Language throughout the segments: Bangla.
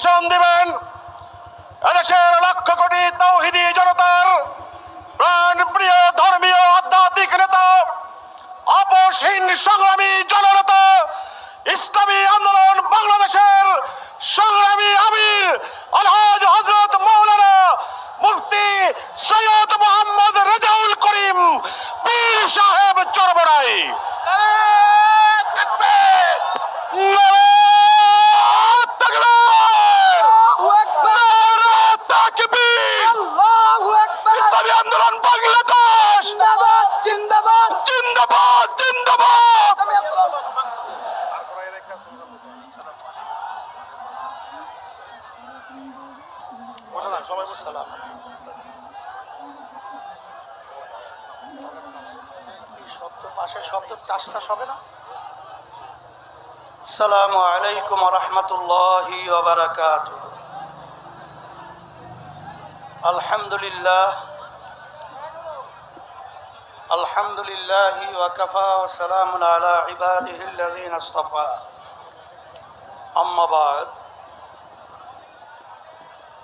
ভাষণ দিবেন। এদেশের লক্ষ কোটি তৌহিদি জনতার প্রাণ প্রিয় ধর্মীয় আধ্যাত্মিক নেতা আপসহীন সংগ্রামী জননেতা, ইসলামী আন্দোলন বাংলাদেশের সংগ্রামী আমির আলহাজ হজরত মৌলানা মুফতি সৈয়দ মোহাম্মদ রেজাউল করিম পীর সাহেব চরবরাই সবাই সালাম শব্দ পাশে শব্দ টাস টাস হবে না? সালামু আলাইকুম রহমতুল্লাহি ওবরাকাত আলহামদুলিল্লাহ আলহামদুলিল্লাহ ওয়াকাফা ওয়া সালামুন আলা ইবাদিহিল্লাযিনা ইসতাফা আম্মা বাদ।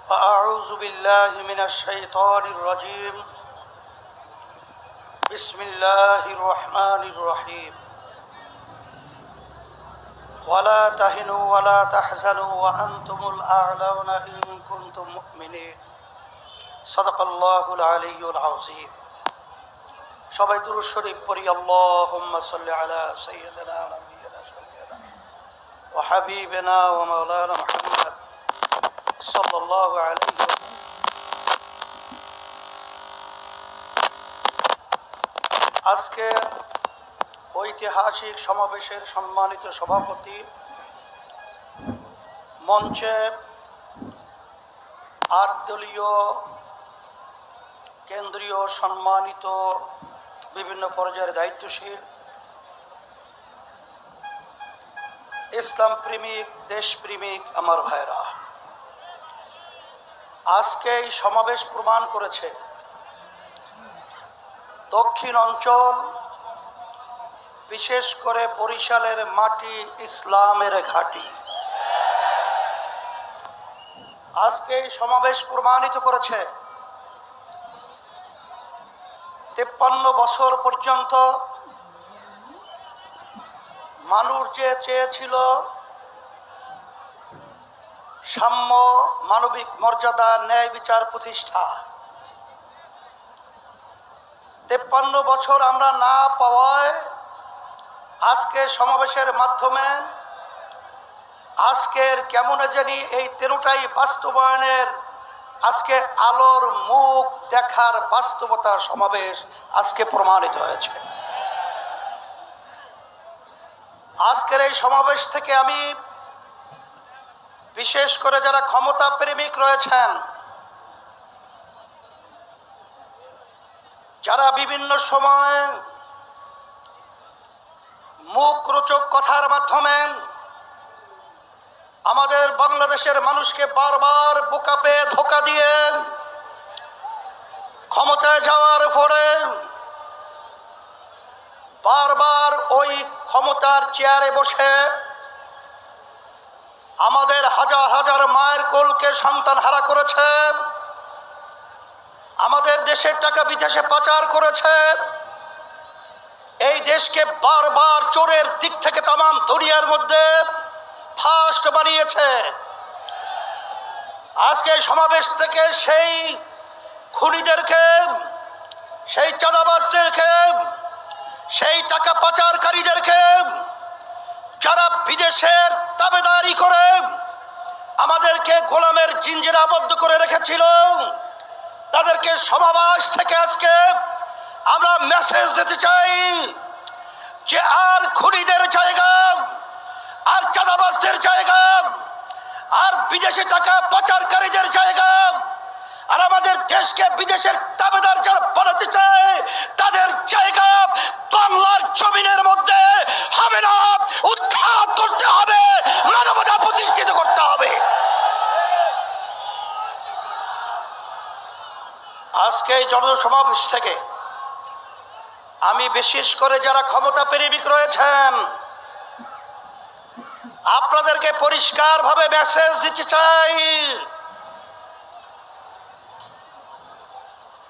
فأعوذ بالله من الشيطان الرجيم بسم الله الرحمن الرحيم ولا تهنوا ولا تحزنوا وأنتم الأعلون إن كنتم مؤمنين صدق الله العلي العظيم সবাই দুরুদ শরীফ পড়ি আল্লাহুম্মা সাল্লি আলা সাইয়্যিদিনা ওয়া নাবিয়িনা শাফিঈনা ওয়া হাবিবিনা ওয়া মাওলানা মুহাম্মদ সাল্লাল্লাহু আলাইহি ওয়া আজকে ঐতিহাসিক সমাবেশের সম্মানিত সভাপতি মঞ্চে আট দলীয় কেন্দ্রীয় সম্মানিত বিভিন্ন পর্যায়ের দায়িত্বশীল ইসলাম প্রেমিক দেশপ্রেমিক আমার ভাইরা আজকে এই সমাবেশ প্রমাণ করেছে। দক্ষিণ অঞ্চল, বিশেষ করে বরিশালের মাটি ইসলামের ঘাঁটি। আজকে এই সমাবেশ প্রমাণিত করেছে। তেপ্পান্ন বছর পর্যন্ত মানুষ যে চেয়েছিল সাম্য মানবিক মর্যাদা ন্যায় বিচার প্রতিষ্ঠা। তেপ্পান্ন বছর আমরা না পাওয়ায় আজকে সমাবেশের মাধ্যমে আজকের কেমন জানি এই তেরোটাই বাস্তবায়নের আজকে আলোর মুখ দেখার বাস্তবতা সমাবেশ আজকে প্রমাণিত হয়েছে। আজকের এই সমাবেশ থেকে আমি বিশেষ করে যারা ক্ষমতা প্রেমিক রয়েছেন, যারা বিভিন্ন সময় মুখ রোচক কথার মাধ্যমে আমাদের বাংলাদেশের মানুষকে বারবার বোকা পেয়ে ধোকা দিয়ে ক্ষমতায় যাওয়ার পরে বারবার ওই ক্ষমতার চেয়ারে বসে আমাদের হাজার হাজার মায়ের কোলকে সন্তান হারা করেছে। আমাদের দেশের টাকা বিদেশে পাচার করেছে। এই দেশকে বারবার চোরের দিক থেকে তামাম দুনিয়ার মধ্যে ফাস্ট বানিয়েছে। আজকে সমাবেশ থেকে সেই খুনিদেরকে, সেই চাঁদাবাজদেরকে, সেই টাকা পাচারকারীদেরকে যারা বিদেশের তাবেদারি করে আমাদেরকে গোলামের জিঞ্জিরা আবদ্ধ করে রেখেছিল, তাদেরকে সমাবেশ থেকে আজকে আমরা মেসেজ দিতে চাই যে আর খুনিদের জায়গা, আর চাঁদাবাসদের জায়গা, আর বিদেশে টাকা পাচারকারীদের জায়গা আর আমাদের দেশকে বিদেশের দাবেদার যারা বানাতে চায়, তাদের জায়গা বাংলার জমিনের মধ্যে হবে না। উৎখাত করতে হবে, মানবতা প্রতিষ্ঠিত করতে হবে। আজকে এই জনসমাবেশ থেকে আমি বিশেষ করে যারা ক্ষমতা প্রেমিক রয়েছেন, আপনাদেরকে পরিষ্কারভাবে মেসেজ দিতে চাই।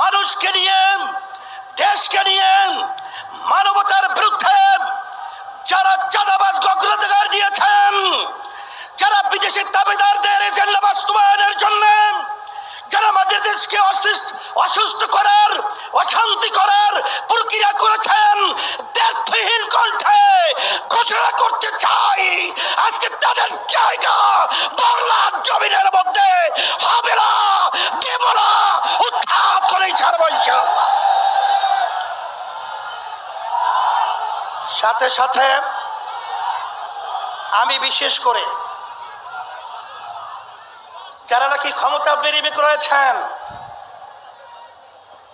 মানুষকে নিয়ে, দেশকে নিয়ে, মানবতার বিরুদ্ধে যারা চাঁদাবাজ অগ্রাধিকার দিয়েছেন, যারা বিদেশি দাবিদারদের এজেন্ডা বাস্তবায়নের জন্য, যারা আমাদের দেশকে অসুস্থ করার, অশান্তি করার প্রক্রিয়া করেছেন দ্ব্যর্থহীন কণ্ঠে ঘোষণা করতে চাই। আজকে তাদের জায়গা বাংলার জমিনের মধ্যে হবে না দেব না উৎখাত করেই ছাড়বো সাথে সাথে আমি বিশেষ করে যারা নাকি ক্ষমতা প্রেমিক রয়েছেন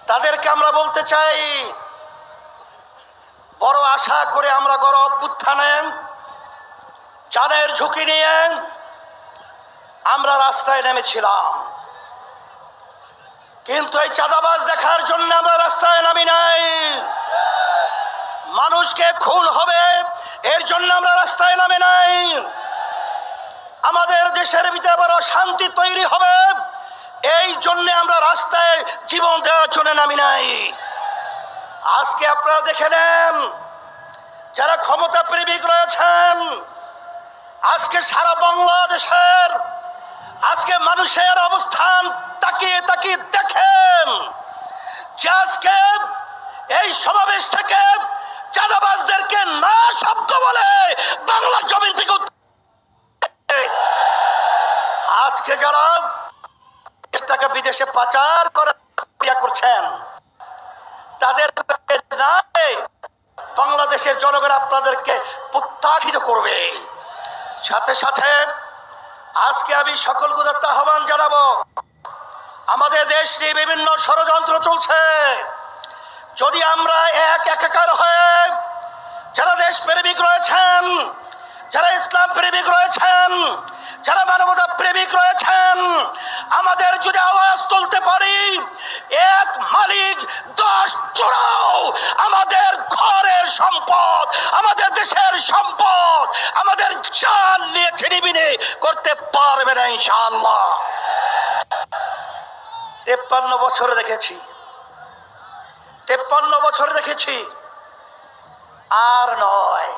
তাদেরকে আমরা বলতে চাই, বড় আশা করে আমরা গড় অভ্যুত্থানে, চাঁদের ঝুঁকি নিয়ে আমরা রাস্তায় নেমেছিলাম। কিন্তু এই চাঁদাবাজ দেখার জন্য আমরা রাস্তায় নামি নাই। মানুষকে খুন হবে, এর জন্য আমরা রাস্তায় নামে নাই। আমাদের দেশের ভিতরে আবার শান্তি তৈরি হবে, এই জন্য আমরা রাস্তায় জীবন দেওয়ার জন্য নামি নাই। আজকে আপনারা দেখে নেন, যারা ক্ষমতা প্রেমিক রয়েছেন, আজকে সারা বাংলাদেশের, আজকে মানুষের অবস্থান তাকিয়ে তাকিয়ে দেখেন যে আজকে এই সমাবেশ থেকে চাঁদাবাজদেরকে না শব্দ বলে বাংলার জমিন থেকে আজকে যারা টাকা বিদেশে পাচার করে ক্রিয়া করছেন, তাদের নাই বাংলাদেশের জনগণ আপনাদেরকে প্রত্যাখিত করবে। সাথে সাথে আজকে আমি সকল গুদাত্ত আহ্বান জানাব। আমাদের দেশ নিয়ে বিভিন্ন ষড়যন্ত্র চলছে। যদি আমরা এক একাকার হয়ে যারা দেশ প্রেমিক রয়েছেন, যারা ইসলাম প্রেমিক রয়েছেন, যারা মানবতা প্রেমিক রয়েছেন, আমাদের যদি আওয়াজ তুলতে পারি, এক মালিক, দশ চোরাও আমাদের ঘরের সম্পদ, আমাদের দেশের সম্পদ, আমাদের চাল নিয়ে ছিনিবিনি করতে পারবে না ইনশাআল্লাহ। তেপ্পান্ন বছর দেখেছি। তেপ্পান্ন বছর দেখেছি। আর নয়।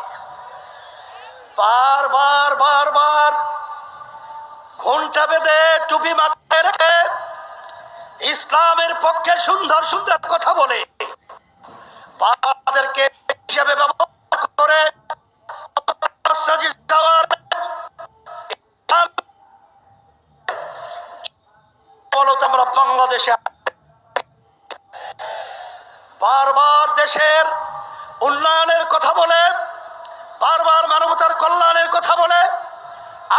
বারবার বারবার ঘণ্টা বেঁধে টুপি মাথায় রেখে ইসলামের পক্ষে সুন্দর সুন্দর কথা বলে। তাদেরকে হিসাবে ব্যবহার করে রাস্তাজি দেওয়ার বলতে আমরা বাংলাদেশে বারবার দেশের উন্নয়নের কথা বলে, বারবার মানবতার কল্যাণের কথা বলে,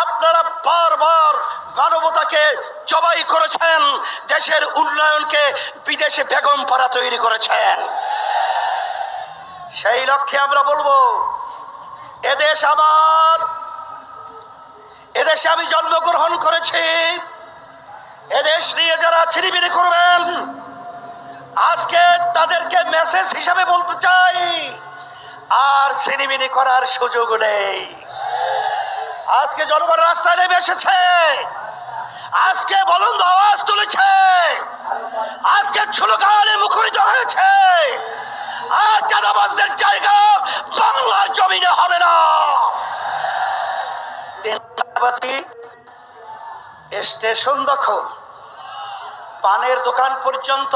আপনারা বারবার মানবতাকে জবাই করেছেন, দেশের উন্নয়নকে বিদেশে বেগম পাড়া তৈরি করেছেন। সেই লক্ষ্যে আমরা বলব, এদেশ আমার, এদেশে আমি জন্মগ্রহণ করেছি, এদেশ নিয়ে যারা ছিনিবিনি করবেন আজকে তাদেরকে মেসেজ হিসাবে বলতে চাই। আর ছিনিমিনি করার সুযোগ নেই। আজকে জনগণ রাস্তায় নেমে এসেছে। আজকে বলন্দ আওয়াজ তুলেছে। আজকে স্লোগানে মুখরিত হয়েছে। আর চাঁদাবাজদের জায়গা বাংলার জমিনে হবে না। স্টেশন দখল। পানের দোকান পর্যন্ত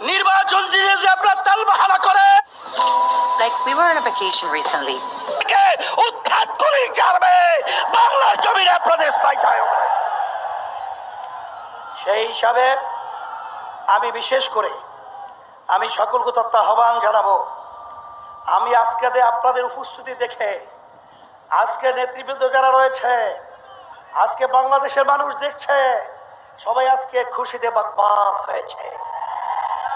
নির্বাচন দিনে যদি আপনার তাল বাহানা করে Like we were on a vacation recently. কে উৎখাত করেই ছাড়বে বাংলার জমিনে আপনাদের স্থায়ী থাকবে সেই হিসাবে আমি বিশেষ করে আমি সকলকে তত্ত্ব আহ্বান জানাব। আমি আজকে দে আপনাদের উপস্থিতি দেখে আজকে নেতৃবৃন্দ যারা রয়েছে আজকে বাংলাদেশের মানুষ দেখছে সবাই আজকে খুশিতে বাকবাক হয়েছে।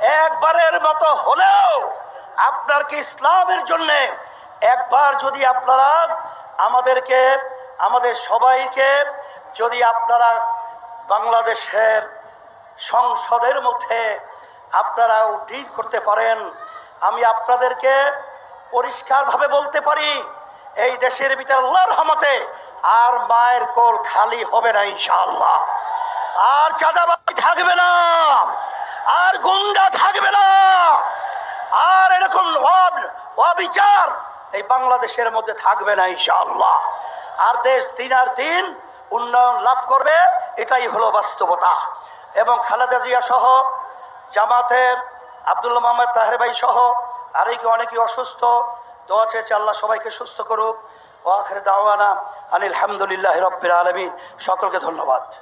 একবারের মতো হলেও আপনার কি ইসলামের জন্যে একবার যদি আপনারা আমাদেরকে, আমাদের সবাইকে যদি আপনারা বাংলাদেশের সংসদের মধ্যে আপনারা উড্ডীন করতে পারেন, আমি আপনাদেরকে পরিষ্কারভাবে বলতে পারি, এই দেশের ভিতরে রহমতে আর মায়ের কোল খালি হবে না ইনশাআল্লাহ। আর চাঁদাবাজি থাকবে না। আর গুন্ডা থাকবে না। আর এরকম অব- অবিচার এই বাংলাদেশের মধ্যে থাকবে না ইনশাআল্লাহ। আর দেশ দিন আর দিন উন্নয়ন লাভ করবে, এটাই হলো বাস্তবতা। এবং খালেদা জিয়া সহ, জামাতের আব্দুল্লাহ মোহাম্মদ তাহের ভাই সহ, আরেকে অনেকে অসুস্থ। দোয়া চেয়েছে আল্লাহ সবাইকে সুস্থ করুক। ও আখের দাওয়ানা আনিল হামদুলিল্লাহ রব্বির আলমিন। সকলকে ধন্যবাদ।